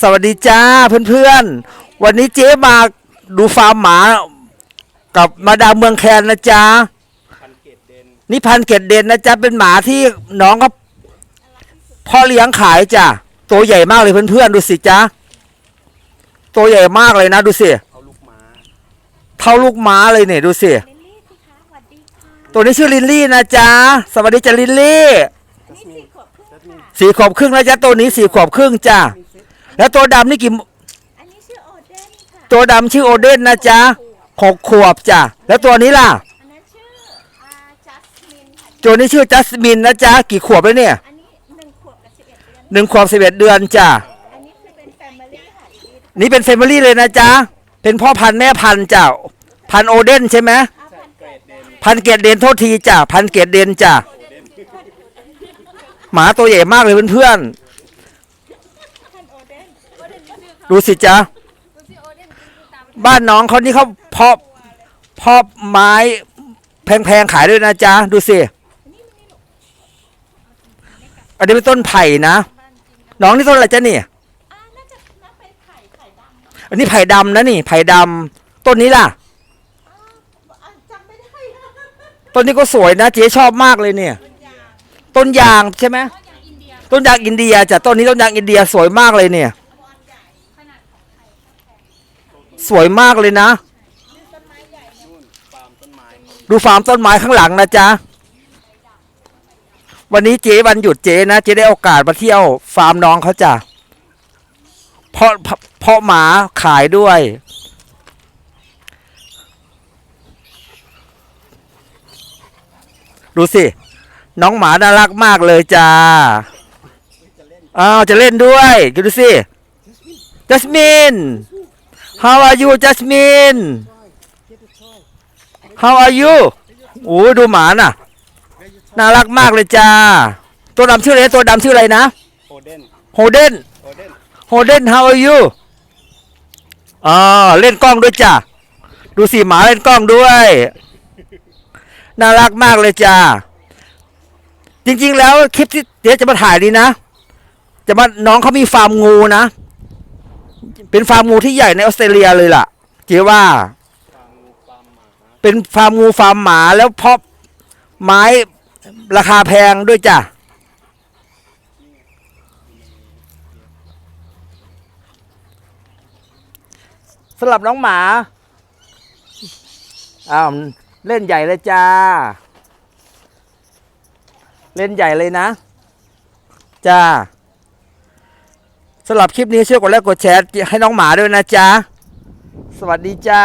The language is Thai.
สวัสดีจ้าเพื่อนๆ วันนี้เจ๊มาดูฟาร์มหมากับมาดามเมืองแคนนะจ๊ะนี่พันเกตเด่นนะจ๊ะเป็นหมาที่น้องเขาพ่อเลี้ยงขายจ้ะตัวใหญ่มากเลยเพื่อนๆดูสิจ๊ะตัวใหญ่มากเลยนะดูสิเอาลูกม้าเท่าลูกม้าเลยเนี่ยดูสิตัวนี้ชื่อลินลี่นะจ๊ะสวัสดีจ้ะลินลี่ สี่ขวบครึ่งค่ะสี่ขวบครึ่งนะจ๊ะตัวนี้สี่ขวบครึ่งจ้ะแล้วตัวดำนี่กี่อันนี้ชื่อโอเดนค่ะตัวดำชื่อโอเดนนะจ๊ะหกขวบจ้ะแล้วตัวนี้ล่ะอันนั้นชื่ออาจัสมินค่ะตัวนี้ชื่อจัสมินนะจ๊ะกี่ขวบแล้วเนี่ยอันนี้หนึ่งขวบกับสิบเอ็ดเดือนหนึ่งขวบสิบเอ็ดเดือนจ้ะอันนี้คือเป็นแฟมิลี่ค่ะอีทนี่เป็นเฟมิลี่เลยนะจ๊ะเป็นพ่อพันธุ์แม่พันธุ์จ้ะพันธุ์โอเดนใช่ไหมอาพันเกิดพันเกตเดนโทษทีจ้ะพันเกตเดนจ้ะ หมาตัวใหญ่มากเลยเพื่อนพันโอเดนโอเดนชื่อเขาๆดูสิจ๊ะชื่อโอเดนคือตามบ้านน้องเขานี่เขาเพาะเพาะไม้แพงๆขายด้วยนะจ๊ะ ดูสิ อันนี้เป็นต้นไผ่นะ น้องนี่ต้นอะไรจ๊ะนี่อ่าน่าจะน่าเป็นไข่ไข่ดำอันนี้ไผ่ดำนะนี่ ไผ่ดำต้นนี้ล่ะอ่าอ่าจำไม่ได้ต้นนี้ก็สวยนะเจ๊ชอบมากเลยเนี่ย ต้นยางใช่ไหมต้นยางอินเดียจ้ะต้นนี้ต้นยางอินเดียสวยมากเลยเนี่ย สวยมากเลยนะ ดูฟาร์มต้นไม้ข้างหลังนะจ๊ะวันนี้เจ๊วันหยุดเจ๊นะเจ๊ได้โอกาสมาเที่ยวฟาร์มน้องเขาจ้ะเพราะเพราะเพราะหมาขายด้วย ดูสิ น้องหมาน่ารักมากเลยจ้าอ้าวจะเล่นด้วยดูสิจัสมิน how are you จัสมิน How are you โอ้ยดูหมาน่ะ น่ารักมากเลยจ้า ตัวดำชื่ออะไรนะตัวดำชื่ออะไรนะโอเดนโฮเดนโอเดนโฮเดน how are you อ่าเล่นกล้องด้วยจ้าดูสิหมาเล่นกล้องด้วย น่ารักมากเลยจ้า จริง ๆ แล้วคลิปที่เดี๋ยวจะมาถ่ายนี้นะ จะมาน้องเขามีฟาร์มงูนะ เป็นฟาร์มงูที่ใหญ่ในออสเตรเลียเลยล่ะเจ๊ว่าฟาร์มงูฟาร์มหมาเป็นฟาร์มงูฟาร์มหมาแล้วเพาะไม้ราคาแพงด้วยจ้ะสำหรับน้องหมาอ้าวเล่นใหญ่เลยจ้า เล่นใหญ่เลยนะ จ้าสำหรับคลิปนี้ช่วยกดไลค์กดแชร์ให้น้องหมาด้วยนะจ้าสวัสดีจ้า